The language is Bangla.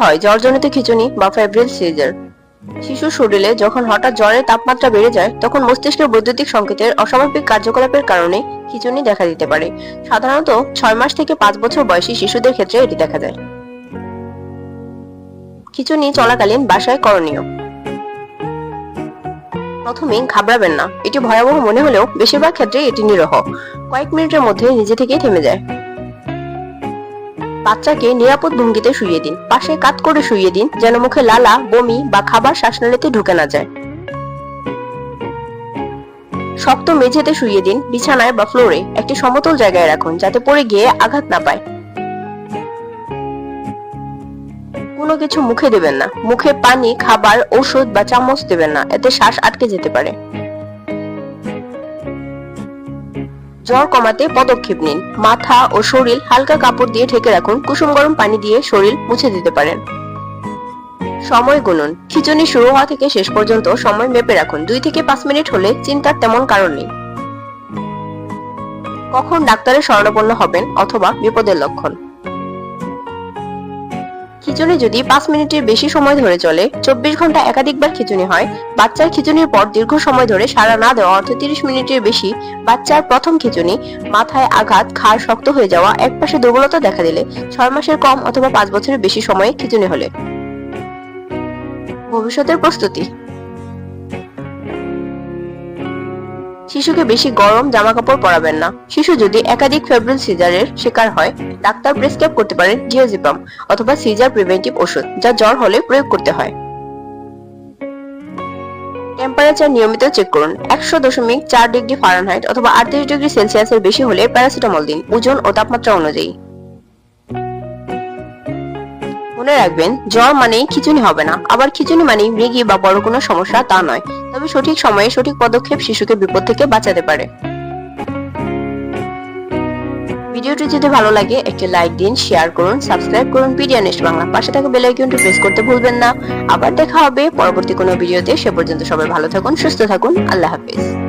হয় জ্বরজনিত খিঁচুনি বা ফেব্রিল সিজার শিশুর শরীরে যখন হঠাৎ জ্বরের তাপমাত্রা বেড়ে যায়, তখন মস্তিষ্কের বৈদ্যুতিক সংকেতের অস্বাভাবিক কার্যকলাপের কারণে খিঁচুনি দেখা দিতে পারে। সাধারণত ছয় মাস থেকে পাঁচ বছর বয়সী শিশুদের ক্ষেত্রে এটি দেখা যায়। খিঁচুনি চলাকালীন বাসায় করণীয়। প্রথমে ঘাবড়াবেন না। এটি ভয়াবহ মনে হলেও বেশিরভাগ ক্ষেত্রে এটি নিরহ। কয়েক মিনিটের মধ্যে নিজে থেকেই থেমে যায়। বাচ্চাকে নিরাপদ ভঙ্গিতে শুইয়ে দিন, পাশে কাত করে শুইয়ে দিন, যেন মুখে লালা, বমি বা খাবার শ্বাসনালীতে ঢুকে না যায়। শক্ত মেঝেতে শুইয়ে দিন, বিছানায় বা ফ্লোরে একটি সমতল জায়গায় রাখুন, যাতে পড়ে গিয়ে আঘাত না পায়। কোনো কিছু মুখে দেবেন না। মুখে পানি, খাবার ওষুধ বা চামচ দেবেন না, এতে শ্বাস আটকে যেতে পারে। জ্বর কমাতে পদক্ষেপ নিন। মাথা ও শরীর হালকা কাপড় দিয়ে ঢেকে রাখুন। কুসুম গরম পানি দিয়ে শরীর মুছে দিতে পারেন। সময় গুনুন। খিচুনি শুরু হওয়া থেকে শেষ পর্যন্ত সময় মেপে রাখুন। দুই থেকে পাঁচ মিনিট হলে চিন্তার তেমন কারণ নেই। কখন ডাক্তারের শরণাপন্ন হবেন অথবা বিপদের লক্ষণ? খিচুনি যদি পাঁচ মিনিটের বেশি সময় ধরে চলে, চব্বিশ ঘণ্টা একাধিকবার খিচুনি হয়, বাচ্চার খিচুনির পর দীর্ঘ সময় ধরে সারা না দেওয়া অর্থ তিরিশ মিনিটের বেশি বাচ্চার প্রথম খিচুনি মাথায় আঘাত খাড় শক্ত হয়ে যাওয়া, একপাশে দুর্বলতা দেখা দিলে ছয় মাসের কম অথবা পাঁচ বছরের বেশি সময়ে খিচুনি হলে। ভবিষ্যতের প্রস্তুতি। শিশুকে বেশি গরম জামা কাপড় পরাবেন না। শিশু যদি একাধিক ফেব্রিল সিজারের শিকার হয়, ডাক্তার প্রেসক্রাইব করতে পারেন ডিওজিপাম অথবা সিজার প্রিভেন্টিভ ওষুধ, যা জ্বর হলে প্রয়োগ করতে হয়। টেম্পারেচার নিয়মিত চেক করুন। একশো দশমিক চার ডিগ্রি ফারেনহাইট অথবা আটত্রিশ ডিগ্রি সেলসিয়াসের বেশি হলে প্যারাসিটামল দিন। ওজন ও তাপমাত্রা অনুযায়ী। মনে রাখবেন, জ্বর মানেই খিচুনি হবে না। আবার খিচুনি মানেই মৃগী বা বড় কোনো সমস্যা তা নয়। তবে সঠিক সময়ে সঠিক পদক্ষেপ শিশুকে বিপদ থেকে বাঁচাতে পারে। ভিডিওটি যদি ভালো লাগে, একটি লাইক দিন, শেয়ার করুন, সাবস্ক্রাইব করুন পিডিয়া নেক্সট বাংলা। পাশে থাকা বেল আইকনটি প্রেস করতে ভুলবেন না। আবার দেখা হবে পরবর্তী কোনো ভিডিওতে। সে পর্যন্ত সবাই ভালো থাকুন, সুস্থ থাকুন। আল্লাহ হাফেজ।